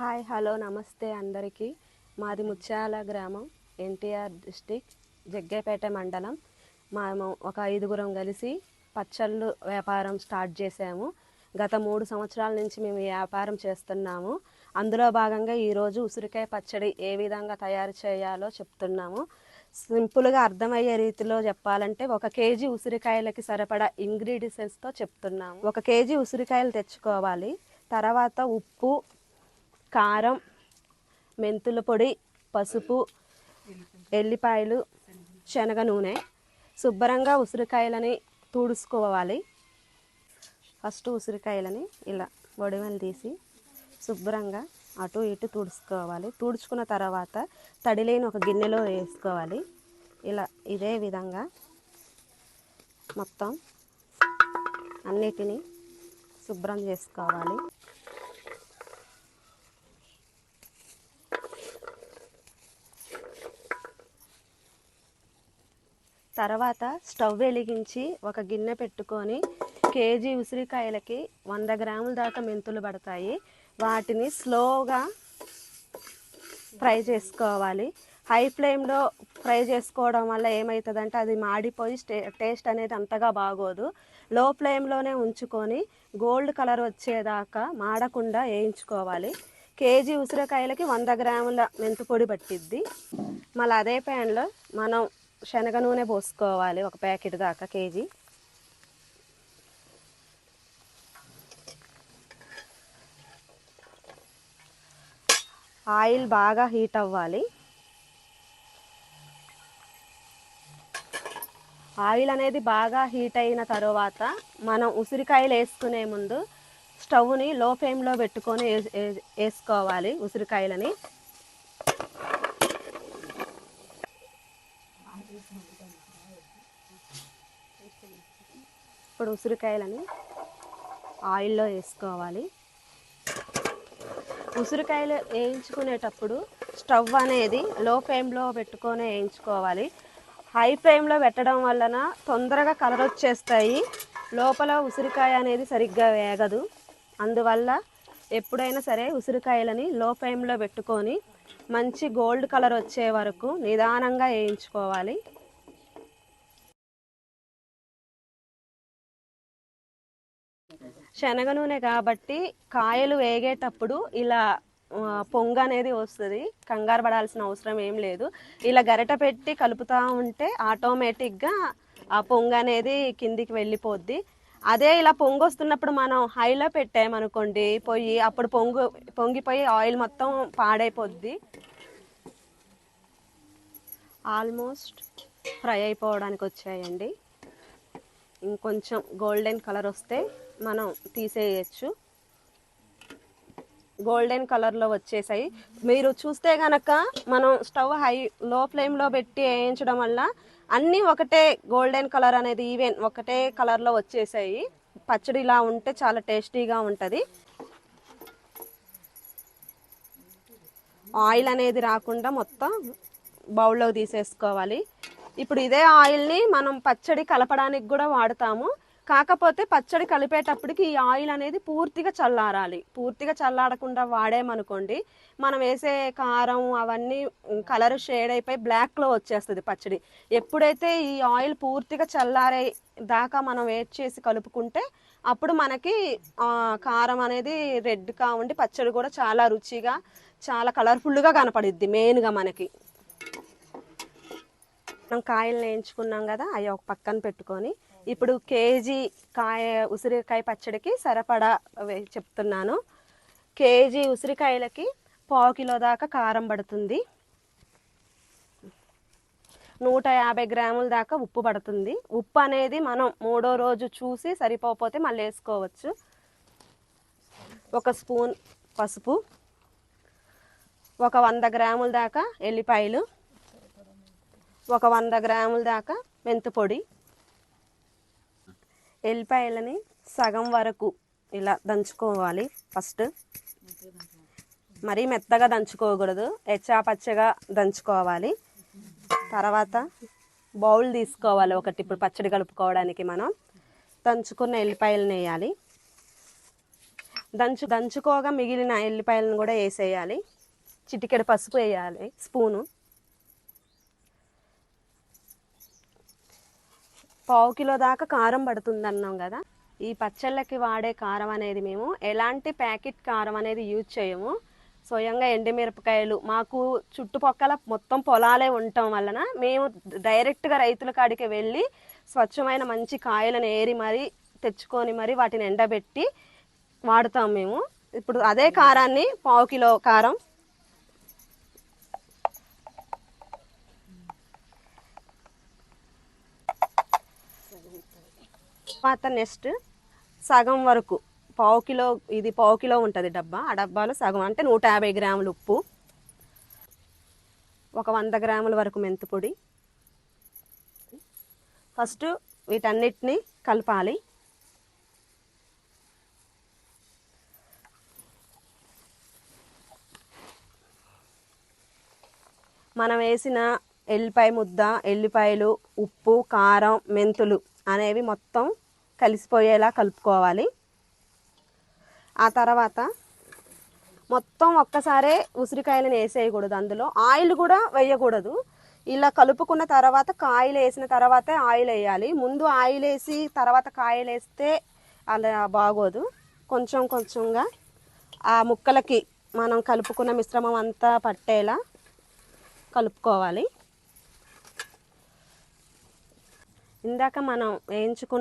Hi hello నమస్తే అందరికీ. మాది ముత్యాల గ్రామం ఎన్టీఆర్ డిస్టిక్ జగ్గేపేట మండలం. మేము ఒక ఐదుగురం కలిసి పచ్చళ్ళు వ్యాపారం స్టార్ట్ చేసాము గత మూడు సంవత్సరాల నుంచి మేము వ్యాపారం చేస్తున్నాము. అందులో భాగంగా ఈరోజు ఉసిరికాయ పచ్చడి ఏ విధంగా తయారు చేయాలో చెప్తున్నాము. సింపుల్గా అర్థమయ్యే రీతిలో చెప్పాలంటే ఒక కేజీ ఉసిరికాయలకి సరిపడా ఇంగ్రీడియంట్స్తో చెప్తున్నాము. ఒక కేజీ ఉసిరికాయలు తెచ్చుకోవాలి. తర్వాత ఉప్పు కారం మెంతుల పొడి పసుపు ఎల్లిపాయలు శనగ నూనె. శుభ్రంగా ఉసిరికాయలని తుడుచుకోవాలి. ఫస్ట్ ఉసిరికాయలని ఇలా వడిమలు తీసి శుభ్రంగా అటు ఇటు తుడుచుకోవాలి. తుడుచుకున్న తర్వాత తడిలేని ఒక గిన్నెలో వేసుకోవాలి. ఇలా ఇదే విధంగా మొత్తం అన్నిటినీ శుభ్రం చేసుకోవాలి. తర్వాత స్టవ్ వెలిగించి ఒక గిన్నె పెట్టుకొని కేజీ ఉసిరికాయలకి వంద గ్రాముల దాకా మెంతులు పడతాయి. వాటిని స్లోగా ఫ్రై చేసుకోవాలి. హై ఫ్లేమ్లో ఫ్రై చేసుకోవడం వల్ల ఏమవుతుందంటే అది మాడిపోయి స్టే టేస్ట్ అనేది అంతగా బాగోదు. లో ఫ్లేమ్లోనే ఉంచుకొని గోల్డ్ కలర్ వచ్చేదాకా మాడకుండా వేయించుకోవాలి. కేజీ ఉసిరికాయలకి వంద గ్రాముల మెంతు పొడి పట్టిద్ది. మళ్ళీ అదే ప్యాన్లో మనం శనగ నూనె పోసుకోవాలి ఒక ప్యాకెట్ దాకా కేజీ. ఆయిల్ బాగా హీట్ అవ్వాలి. ఆయిల్ అనేది బాగా హీట్ అయిన తర్వాత మనం ఉసిరికాయలు వేసుకునే ముందు స్టవ్ని లో ఫ్లేమ్లో పెట్టుకొని వేసుకోవాలి ఉసిరికాయలని. ఇప్పుడు ఉసిరికాయలని ఆయిల్లో వేసుకోవాలి. ఉసిరికాయలు వేయించుకునేటప్పుడు స్టవ్ అనేది లో ఫ్లేమ్లో పెట్టుకొని వేయించుకోవాలి. హై ఫ్లేమ్లో పెట్టడం వలన తొందరగా కలర్ వచ్చేస్తాయి. లోపల ఉసిరికాయ అనేది సరిగ్గా వేగదు. అందువల్ల ఎప్పుడైనా సరే ఉసిరికాయలని లో ఫ్లేమ్లో పెట్టుకొని మంచి గోల్డ్ కలర్ వచ్చే వరకు నిదానంగా వేయించుకోవాలి. శనగ నూనె కాబట్టి కాయలు వేగేటప్పుడు ఇలా పొంగ అనేది వస్తుంది. కంగారు పడాల్సిన అవసరం ఏం లేదు. ఇలా గరిట పెట్టి కలుపుతూ ఉంటే ఆటోమేటిక్గా ఆ పొంగ అనేది కిందికి వెళ్ళిపోద్ది. అదే ఇలా పొంగు వస్తున్నప్పుడు మనం హైలో పెట్టామనుకోండి పొయ్యి అప్పుడు పొంగు పొంగిపోయి ఆయిల్ మొత్తం పాడైపోద్ది. ఆల్మోస్ట్ ఫ్రై అయిపోవడానికి వచ్చాయండి ఇంకొంచెం గోల్డెన్ కలర్ వస్తే మనం తీసేయచ్చు. గోల్డెన్ కలర్లో వచ్చేసాయి. మీరు చూస్తే గనక మనం స్టవ్ హై లో ఫ్లేమ్లో పెట్టి వేయించడం వల్ల అన్నీ ఒకటే గోల్డెన్ కలర్ అనేది ఈవెన్ ఒకటే కలర్లో వచ్చేసాయి. పచ్చడి ఇలా ఉంటే చాలా టేస్టీగా ఉంటుంది. ఆయిల్ అనేది రాకుండా మొత్తం బౌల్లో తీసేసుకోవాలి. ఇప్పుడు ఇదే ఆయిల్ని మనం పచ్చడి కలపడానికి కూడా వాడతాము. కాకపోతే పచ్చడి కలిపేటప్పటికి ఈ ఆయిల్ అనేది పూర్తిగా చల్లారాలి. పూర్తిగా చల్లారకుండా వాడేమనుకోండి మనం వేసే కారం అవన్నీ కలర్ షేడ్ అయిపోయి బ్లాక్లో వచ్చేస్తుంది పచ్చడి. ఎప్పుడైతే ఈ ఆయిల్ పూర్తిగా చల్లారే దాకా మనం వెయిట్ చేసి కలుపుకుంటే అప్పుడు మనకి కారం అనేది రెడ్గా ఉండి పచ్చడి కూడా చాలా రుచిగా చాలా కలర్ఫుల్గా కనపడిద్ది మెయిన్గా మనకి. మనం కాయలు వేయించుకున్నాం కదా అవి ఒక పక్కన పెట్టుకొని. ఇప్పుడు కేజీ కాయ ఉసిరికాయ పచ్చడికి సరిపడా చెప్తున్నాను. కేజీ ఉసిరికాయలకి పావు కిలో దాకా కారం పడుతుంది. నూట యాభై గ్రాముల దాకా ఉప్పు పడుతుంది. ఉప్పు అనేది మనం మూడో రోజు చూసి సరిపోకపోతే మళ్ళీ వేసుకోవచ్చు. ఒక స్పూన్ పసుపు ఒక వంద గ్రాముల దాకా ఎల్లిపాయలు. ఒక వంద గ్రాముల దాకా మెంతు పొడి ఎల్లిపాయలని సగం వరకు ఇలా దంచుకోవాలి ఫస్ట్. మరీ మెత్తగా దంచుకోకూడదు పచ్చగా దంచుకోవాలి. తర్వాత బౌల్ తీసుకోవాలి ఒకటి ఇప్పుడు పచ్చడి కలుపుకోవడానికి మనం. దంచుకున్న ఎల్లిపాయలను వేయాలి. దంచు దంచుకోగా మిగిలిన ఎల్లిపాయలను కూడా వేసేయాలి. చిటికెడు పసుపు వేయాలి స్పూను. పావు కిలో దాకా కారం పడుతుంది అన్నాం కదా. ఈ పచ్చళ్ళకి వాడే కారం అనేది మేము ఎలాంటి ప్యాకెట్ కారం అనేది యూజ్ చేయము. స్వయంగా ఎండిమిరపకాయలు మాకు చుట్టుపక్కల మొత్తం పొలాలే ఉండటం వలన మేము డైరెక్ట్గా రైతుల కాడికి వెళ్ళి స్వచ్ఛమైన మంచి కాయలను ఏరి మరీ తెచ్చుకొని మరి వాటిని ఎండబెట్టి వాడుతాం మేము. ఇప్పుడు అదే కారాన్ని పావు కిలో కారం తర్వాత నెక్స్ట్ సగం వరకు పావు కిలో ఇది పావు కిలో ఉంటుంది డబ్బా. ఆ డబ్బాలో సగం అంటే నూట యాభై గ్రాములు ఉప్పు ఒక వంద గ్రాముల వరకు మెంతిపొడి ఫస్ట్ వీటన్నిటిని కలపాలి. మనం వేసిన ఎల్లిపాయ ముద్ద ఎల్లిపాయలు ఉప్పు కారం మెంతులు అనేవి మొత్తం కలిసిపోయేలా కలుపుకోవాలి. ఆ తర్వాత మొత్తం ఒక్కసారే ఉసిరికాయలను వేసేయకూడదు అందులో. ఆయిల్ కూడా వేయకూడదు. ఇలా కలుపుకున్న తర్వాత కాయలు వేసిన తర్వాతే ఆయిల్ వేయాలి. ముందు ఆయిల్ వేసి తర్వాత కాయలు వేస్తే అలా బాగోదు. కొంచెం కొంచెంగా ఆ ముక్కలకి మనం కలుపుకున్న మిశ్రమం అంతా పట్టేలా కలుపుకోవాలి. ఇందాక మనం వేయించుకున్న